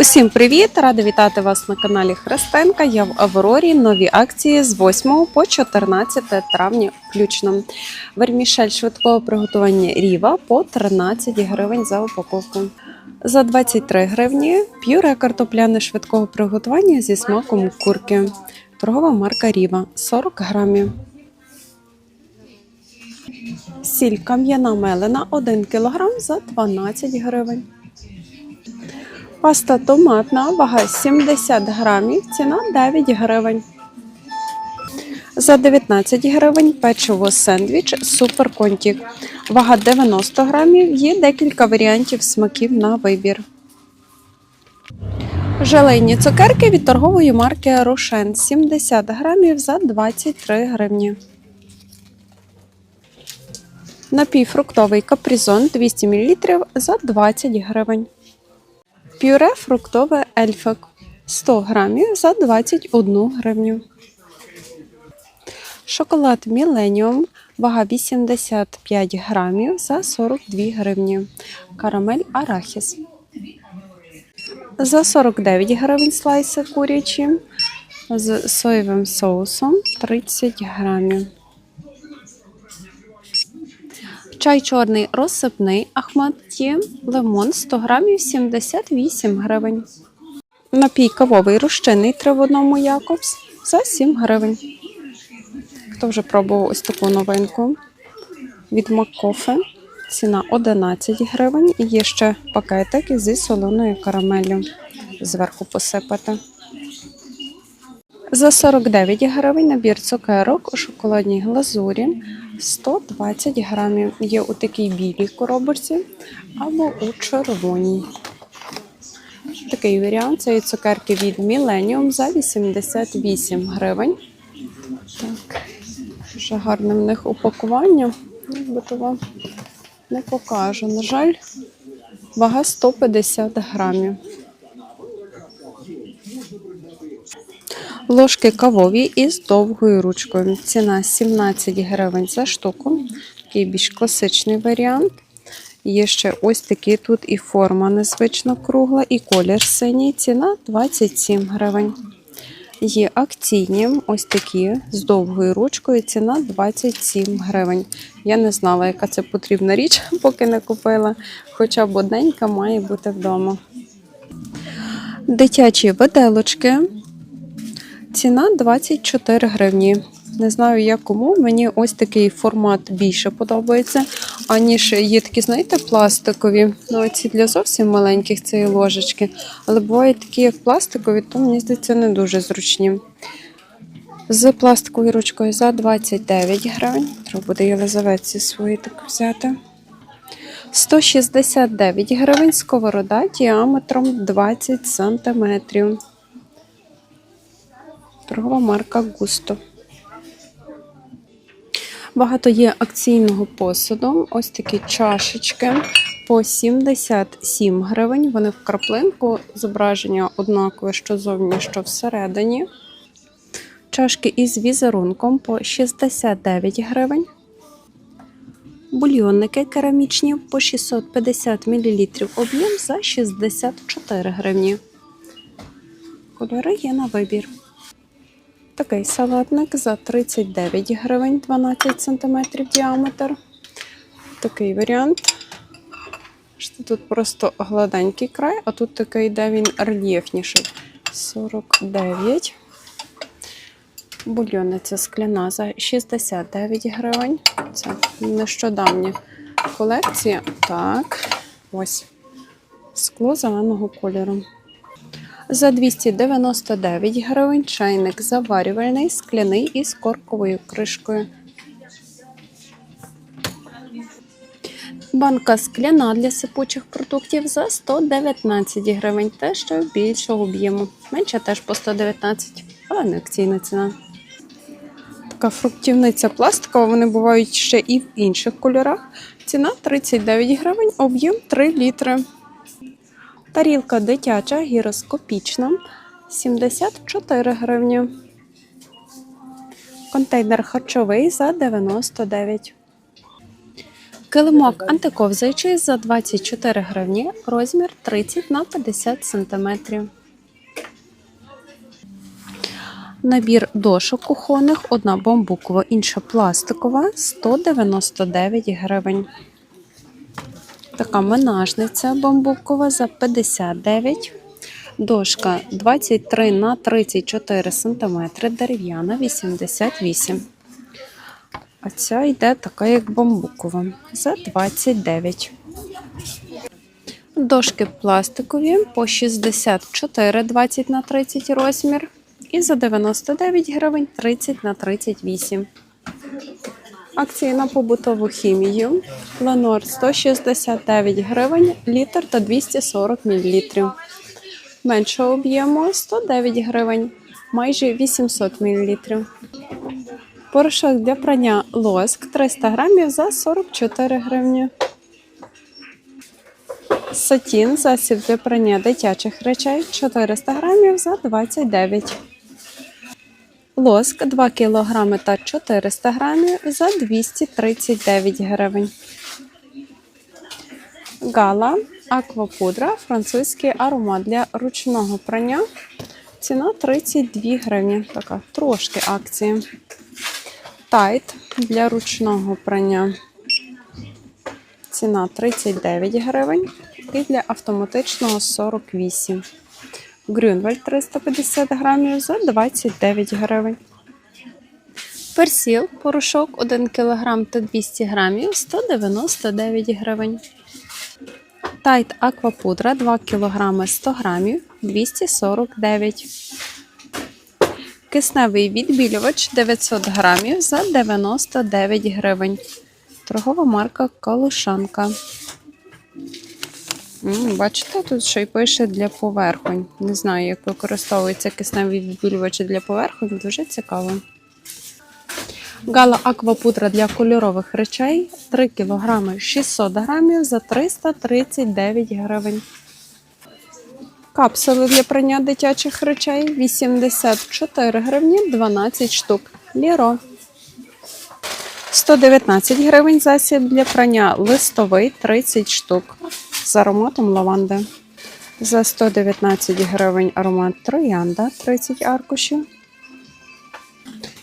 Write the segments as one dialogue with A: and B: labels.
A: Усім привіт! Рада вітати вас на каналі Христенка. Я в Аврорі. Нові акції з 8 по 14 травня включно. Вермішель швидкого приготування Ріва по 13 гривень за упаковку. За 23 гривні пюре картопляне швидкого приготування зі смаком курки. Торгова марка Ріва 40 грамів. Сіль кам'яна мелена 1 кг за 12 гривень. Паста томатна, вага 70 грамів, ціна 9 гривень. За 19 гривень печиво сендвіч Супер Контік. Вага 90 грамів, є декілька варіантів смаків на вибір. Желейні цукерки від торгової марки Рошен 70 грамів за 23 гривні. Напій фруктовий капризон 200 мл за 20 гривень. Пюре фруктове ельфик 100 грамів за 21 гривню. Шоколад Міленіум, вага 85 грамів за 42 гривні. Карамель Арахіс. За 49 гривень слайси курячі з соєвим соусом 30 грамів. Чай чорний розсипний Ахматті, лимон 100 грамів 78 гривень. Напій кавовий розчинний 3 в одному Якобс за 7 гривень. Хто вже пробував ось таку новинку від Маккофе. Ціна 11 гривень. І є ще пакетик зі солоною карамеллю. Зверху посипати. За 49 гривень набір цукерок у шоколадній глазурі 120 грамів. Є у такій білій коробочці або у червоній. Такий варіант це є цукерки від Millennium за 88 гривень. Так, дуже гарне в них упакування. То вам не покажу. На жаль, вага 150 грамів. Ложки кавові із довгою ручкою. Ціна 17 гривень за штуку. Такий більш класичний варіант. Є ще ось такі тут і форма незвично кругла, і колір синій. Ціна 27 гривень. Є акційні, ось такі з довгою ручкою. Ціна 27 гривень. Я не знала, яка це потрібна річ, поки не купила. Хоча б одненька має бути вдома. Дитячі виделочки. Ціна 24 гривні. Не знаю, як кому. Мені ось такий формат більше подобається, аніж є такі, знаєте, пластикові. Ну, ці для зовсім маленьких цієї ложечки. Але бувають такі, як пластикові, то мені здається, не дуже зручні. З пластиковою ручкою за 29 гривень. Треба буде Єлизаветці свої так взяти. 169 гривень сковорода діаметром 20 сантиметрів. Торгова марка Густо. Багато є акційного посуду. Ось такі чашечки по 77 гривень. Вони в краплинку. Зображення однакове, що зовні, що всередині. Чашки із візерунком по 69 гривень. Бульйонники керамічні по 650 мл об'єм за 64 гривні. Кольори є на вибір. Такий салатник за 39 гривень 12 см діаметр. Такий варіант. Тут просто гладенький край, а тут такий, де він рельєфніший. 49. Бульйонниця скляна за 69 гривень. Це нещодавня колекція. Так, ось скло зеленого кольору. За 299 гривень чайник заварювальний, скляний із корковою кришкою. Банка скляна для сипучих продуктів за 119 гривень, те що більшого об'єму. Менша теж по 119, але не акційна ціна. Така фруктівниця пластикова, вони бувають ще і в інших кольорах. Ціна 39 гривень, об'єм 3 літри. Тарілка дитяча, гіроскопічна 74 гривні. Контейнер харчовий за 99. Килимок антиковзаючий за 24 гривні, розмір 30 на 50 см. Набір дошок кухонних, одна бамбукова, інша пластикова 199 гривень. Така менажниця бамбукова за 59. Дошка 23 на 34 см, дерев'яна 88. А ця йде така, як бамбукова, за 29. Дошки пластикові по 64 20 на 30 розмір. І за 99 гривень 30 на 38. Акції на побутову хімію. Ленор 169 гривень, літр та 240 мл. Меншого об'єму 109 гривень, майже 800 мл. Порошок для прання лоск 300 грамів за 44 гривні. Сатін засіб для прання дитячих речей 400 грамів за 29. Лоск 2 кг та 400 грамів за 239 гривень. Гала аквапудра, французький аромат для ручного прання. Ціна 32 гривні. Така трошки акція. Тайт для ручного прання. Ціна 39 гривень. І для автоматичного 48. Грюнвальд 350 грамів за 29 гривень. Персіл порошок 1 кг та 200 грамів 199 гривень. Тайт аквапудра 2 кг 100 грамів 249 Кисневий відбілювач 900 грамів за 99 гривень. Торгова марка Калушанка. М, Бачите, тут ще й пише для поверхонь. Не знаю, як використовується кисневий відбілювач для поверхонь. Дуже цікаво. Гала аквапудра для кольорових речей 3 кг 600 грамів за 339 гривень. Капсули для прання дитячих речей 84 гривні 12 штук. Ліро. 119 гривень засіб для прання листовий 30 штук з ароматом лаванди. За 119 гривень аромат троянда 30 аркушів.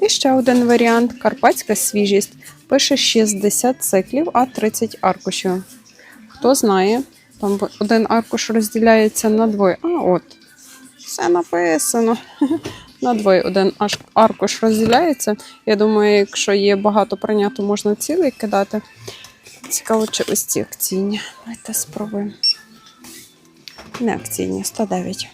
A: І ще один варіант карпатська свіжість. Пише 60 циклів, а 30 аркушів. Хто знає, там один аркуш розділяється на двоє. А от, все написано. На двоє один аркуш розділяється. Я думаю, якщо є багато прання, то можна цілий кидати. Цікаво, чи ось ці акційні. Давайте спробуємо. Не акційні, 109.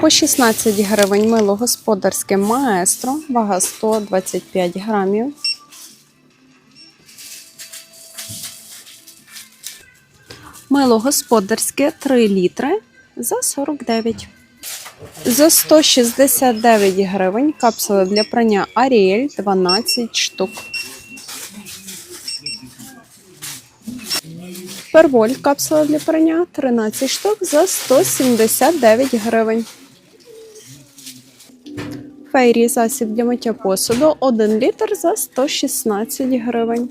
A: По 16 гривень мило господарське маестро, вага 125 грамів. Мило господарське 3 літри за 49. За 169 гривень капсули для прання Аріель 12 штук. Перволь капсула для прання 13 штук за 179 гривень. Фейрі засіб для миття посуду 1 літр за 116 гривень.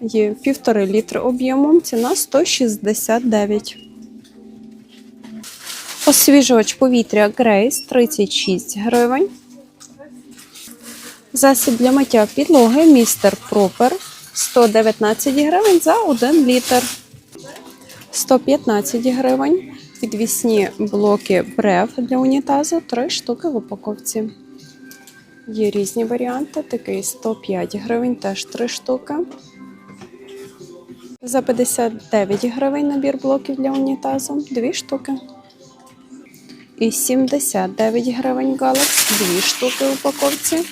A: Є півтори літри об'ємом, ціна 169. Освіжувач повітря Грейс 36 гривень. Засіб для миття підлоги Містер Пропер 119 гривень за 1 літр. 115 гривень. Підвісні блоки брев для унітазу 3 штуки в упаковці. Є різні варіанти. Такий 105 гривень, теж 3 штуки. За 59 гривень набір блоків для унітазу 2 штуки. І 79 гривень галакс, 2 штуки в упаковці.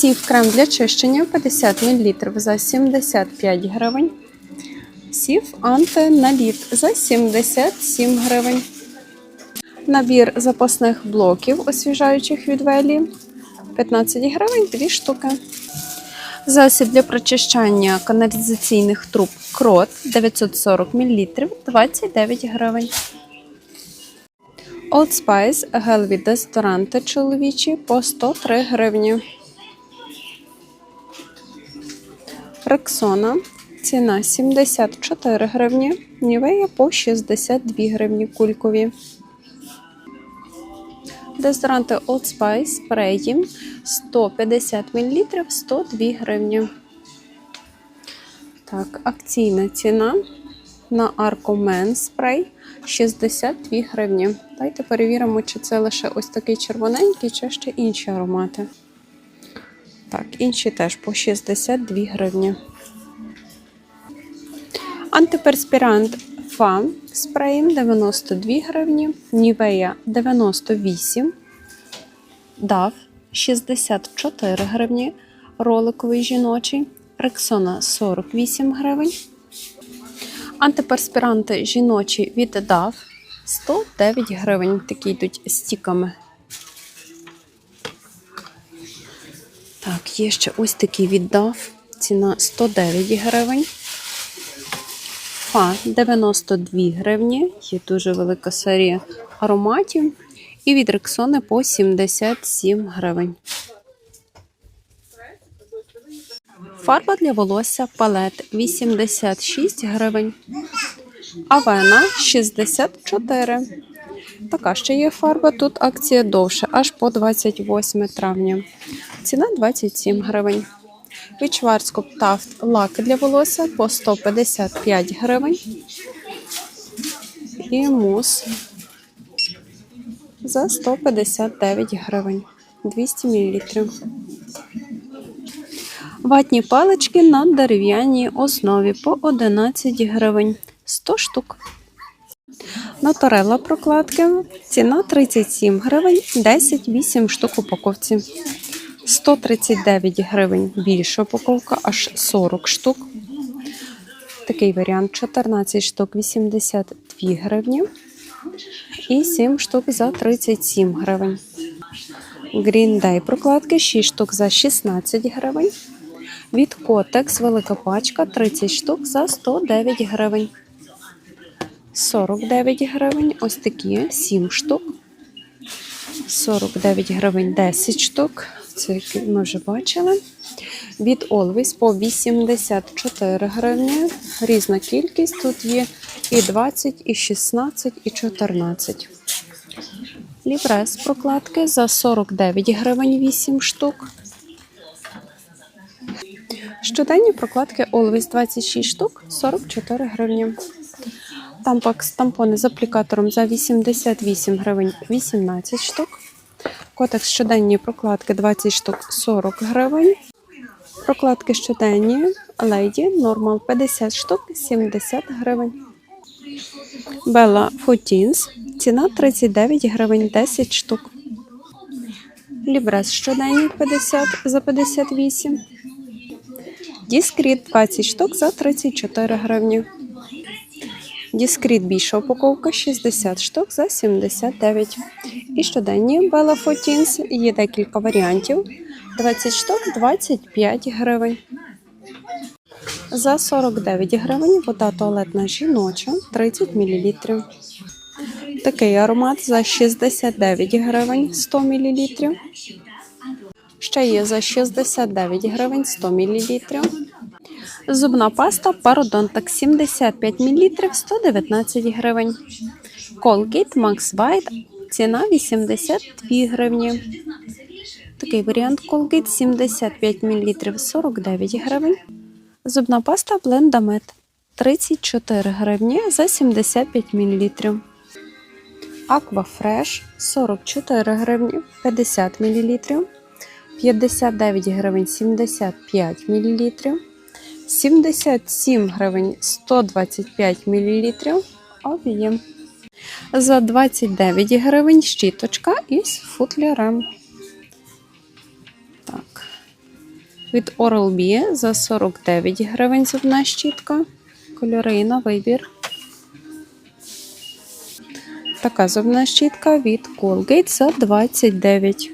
A: Сів крем для чищення 50 мл за 75 гривень. Сів антиналіт за 77 гривень. Набір запасних блоків, освіжаючих від велі 15 гривень 2 штуки. Засіб для прочищання каналізаційних труб крот 940 мл 29 гривень. Old Spice гель від дезодоранти чоловічі по 103 гривні. Рексона. Ціна 74 гривні. Нівея по 62 гривні кулькові. Дезодоранти Old Spice спреї 150 мл 102 гривні. Так, акційна ціна на Arcomen спрей 62 гривні. Давайте перевіримо, чи це лише ось такий червоненький, чи ще інші аромати. Інші теж по 62 гривні. Антиперспірант Фа спреєм 92 гривні, Нівея 98, Дав 64 гривні, роликовий жіночий, Рексона 48 гривень. Антиперспіранти жіночі від DAV 109 гривень. Такі йдуть стіками. Так, є ще ось такий від DAV. Ціна 109 гривень. Фа 92 гривні. Є дуже велика серія ароматів. І від Рексони по 77 гривень. Фарба для волосся палет 86 гривень. Авена 64. Така ще є фарба. Тут акція довше, аж по 28 травня. Ціна 27 гривень. Від Шварцкоп Тафт лак для волосся по 155 гривень. І мус за 159 гривень. 200 мл. Ватні палички на дерев'яній основі по 11 гривень 100 штук. Наторела прокладки. Ціна 37 гривень, 10 8 штук упаковці. 139 гривень більша упаковка, аж 40 штук. Такий варіант 14 штук 82 гривні. І 7 штук за 37 гривень. Green Day прокладки 6 штук за 16 гривень. Від Котекс велика пачка 30 штук за 109 гривень. 49 гривень. Ось такі 7 штук. 49 гривень 10 штук. Це які ми вже бачили. Від Always по 84 гривні. Різна кількість. Тут є і 20, і 16, і 14. Лібрес прокладки за 49 гривень 8 штук. Щоденні прокладки Always 26 штук 44 гривні. Тампакс тампони з аплікатором за 88 гривень 18 штук. Котекс щоденні прокладки 20 штук 40 гривень. Прокладки щоденні Lady Normal 50 штук 70 гривень. Bella Footins ціна 39 гривень 10 штук. Лібрес щоденні 50 за 58. Діскріт 20 штук за 34 гривні. Діскріт більша упаковка 60 штук за 79. І щоденні Bella Footins є декілька варіантів. 20 штук 25 гривень. За 49 гривень вода туалетна жіноча 30 мл. Такий аромат за 69 гривень 100 мл. Ще є за 69 гривень 100 мл. Зубна паста Пародонтак 75 мл 119 гривень. Colgate Max White ціна 82 гривні. Такий варіант Colgate 75 мл 49 гривень. Зубна паста Blendamed 34 гривні за 75 мл. Fresh 44 гривні 50 мл. 59 гривень 75 мл. 77 гривень 125 мл. Об'єм. За 29 гривень щіточка із футлярем. Так. Від Oral-B за 49 гривень зубна щітка. Кольори на вибір. Така зубна щітка від Colgate за 29.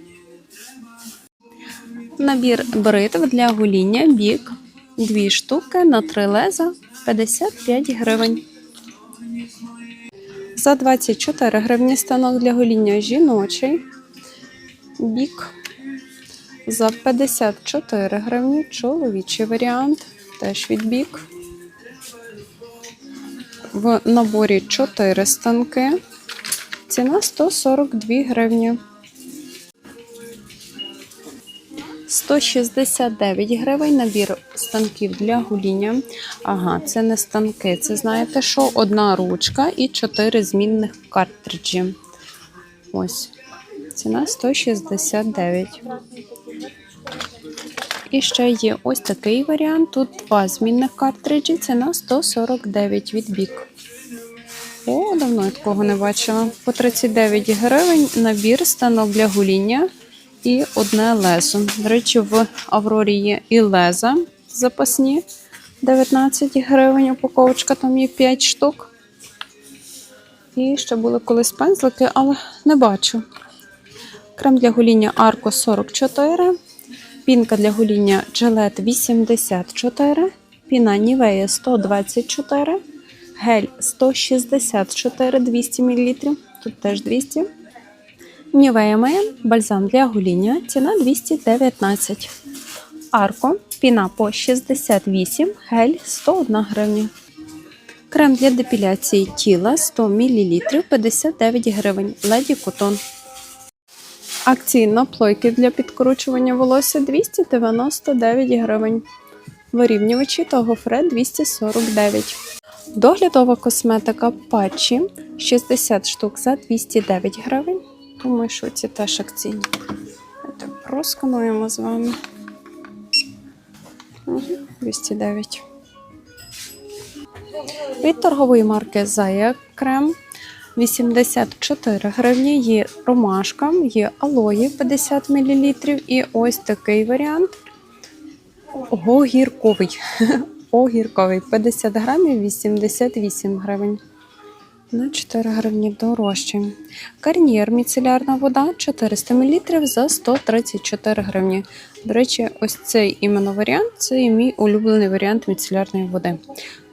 A: Набір бритв для гоління бік. Дві штуки на три леза 55 гривень. За 24 гривні станок для гоління жіночий. Бік. За 54 гривні чоловічий варіант. теж відбік. В наборі 4 станки. Ціна 142 гривні. 169 гривень набір станків для гуління. Ага, це не станки. Це знаєте що? Одна ручка і 4 змінних картриджі. Ось. Ціна 169. І ще є ось такий варіант. Тут два змінних картриджі, ціна 149 відбік. О, давно я такого не бачила. По 39 гривень набір станок для гуління і одне лезо. До речі, в Аврорі є і леза запасні. 19 гривень упаковочка, там є 5 штук. І ще були колись пензлики, але не бачу. Крем для гуління Арко 44. Пінка для гуління Gillette 84. Піна Нівея 124. Гель 164 200 мл. Тут теж 200 Нівея Мен, бальзам для гуління, ціна 219. Арко, піна по 68, гель 101 гривня. Крем для депіляції тіла 100 мл 59 гривень. Леді Котон. Акції на плойки для підкручування волосся 299 гривень. Вирівнювачі та гофре 249. Доглядова косметика патчі 60 штук за 209 гривень. Думаю, що ці теж акційні. Давайте проскануємо з вами. 209. Від торгової марки Зая крем 84 гривні. Є ромашка, є алої 50 мл. І ось такий варіант. Огірковий. Огірковий 50 грамів 88 гривень. На 4 гривні дорожче. Гарнієр міцелярна вода 400 мл за 134 гривні. До речі, ось цей іменно варіант це мій улюблений варіант міцелярної води.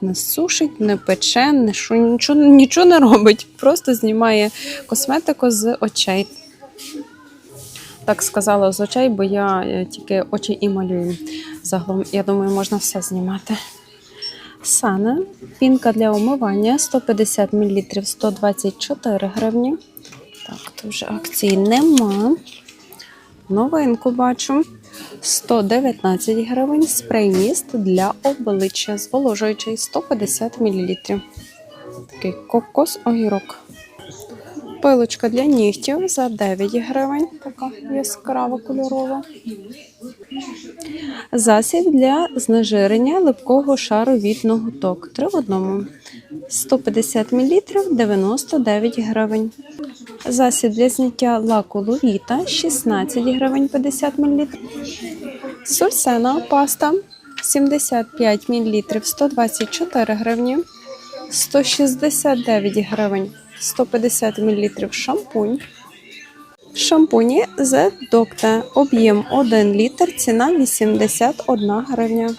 A: Не сушить, не пече, не шу, нічого, нічого не робить. Просто знімає косметику з очей. Так сказала з очей, бо я е, тільки очі і малюю. Загалом, я думаю, можна все знімати. Сана, пінка для умивання 150 мл 124 гривні. Так, то вже акції нема. Новинку бачу. 119 гривень. Спрей міст для обличчя зволожуючий 150 мл. Такий кокос огірок. Пилочка для нігтів за 9 гривень. Така яскрава кольорова. Засіб для знежирення липкого шару від ноготок. Три в одному. 150 мл 99 гривень. Засіб для зняття лаку ловіта 16 гривень 50 мл. Сульсена паста 75 мл 124 гривні. 169 гривень 150 мл шампунь. Шампуні з Докта. Об'єм 1 літр, ціна 81 гривня.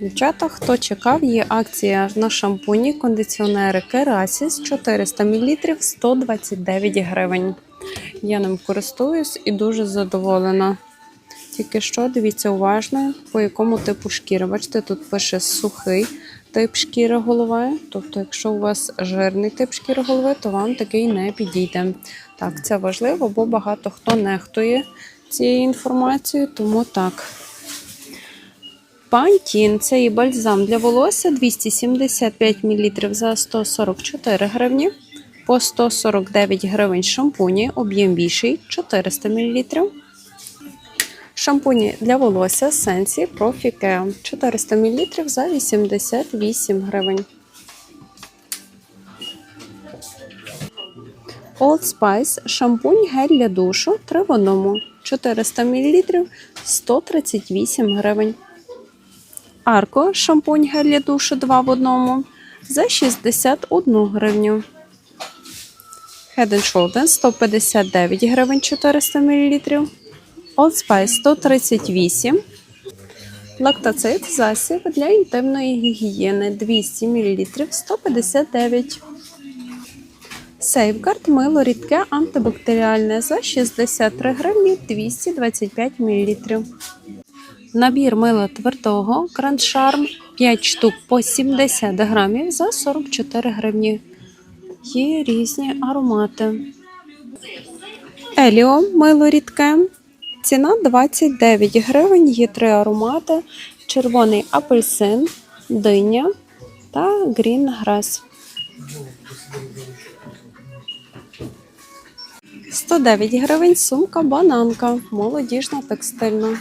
A: Дівчата, хто чекав, є акція на шампуні, кондиціонери Керасіс 400 мл 129 гривень. Я ним користуюсь і дуже задоволена. Тільки що дивіться уважно, по якому типу шкіри. Бачите, тут пише сухий тип шкіри голови. Тобто, якщо у вас жирний тип шкіри голови, то вам такий не підійде. Так, це важливо, бо багато хто нехтує цією інформацією, тому так. Пантін це і бальзам для волосся 275 мл за 144 гривні. По 149 гривень шампуні, об'єм більший 400 мл. Шампуні для волосся Сенсі Care 400 мл за 88 гривень. Old Spice шампунь гель для душу 3 в одному 400 мл 138 гривень. Арко шампунь гель для душу 2 в одному за 61 гривню. Head Shoulders 159 гривень 400 мл. Old Spice 138. Лактоцит засіб для інтимної гігієни 200 мл 159. Сейфгард мило рідке антибактеріальне за 63 гривні 225 мл. Набір мила твердого Grand Charm 5 штук по 70 грамів за 44 гривні. Є різні аромати. Еліо мило рідке. Ціна 29 гривень. Є три аромати: червоний апельсин, диня та грін грас. 109 гривень сумка бананка, молодіжна текстильна.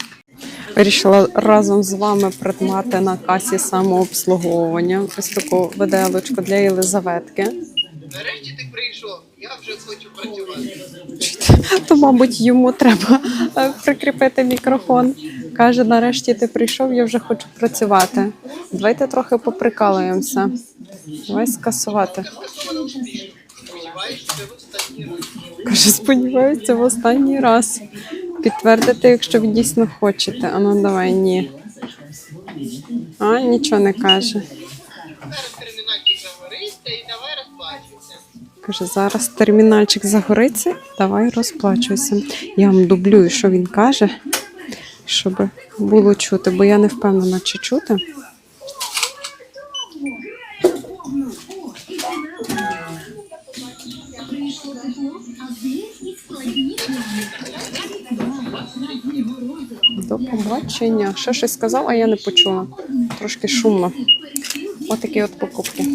A: Вирішила разом з вами придбати на касі самообслуговування. Ось таку виделочку для Єлизаветки.
B: Нарешті ти прийшов, я вже хочу працювати.
A: То, мабуть, йому треба е, прикріпити мікрофон. Каже, нарешті ти прийшов, я вже хочу працювати. Давайте трохи поприкалуємося. Давай скасувати. Каже, сподіваюся, в останній раз. Підтвердити, якщо ви дійсно хочете. А ну давай, ні. А, нічого не каже.
B: Зараз термінальчик загориться і давай розплачуйся.
A: Каже, зараз термінальчик загориться, давай розплачуйся. Я вам дублюю, що він каже, щоб було чути, бо я не впевнена, чи чути. До побачення. Ще щось сказав, а я не почула. Трошки шумно. Отакі от покупки.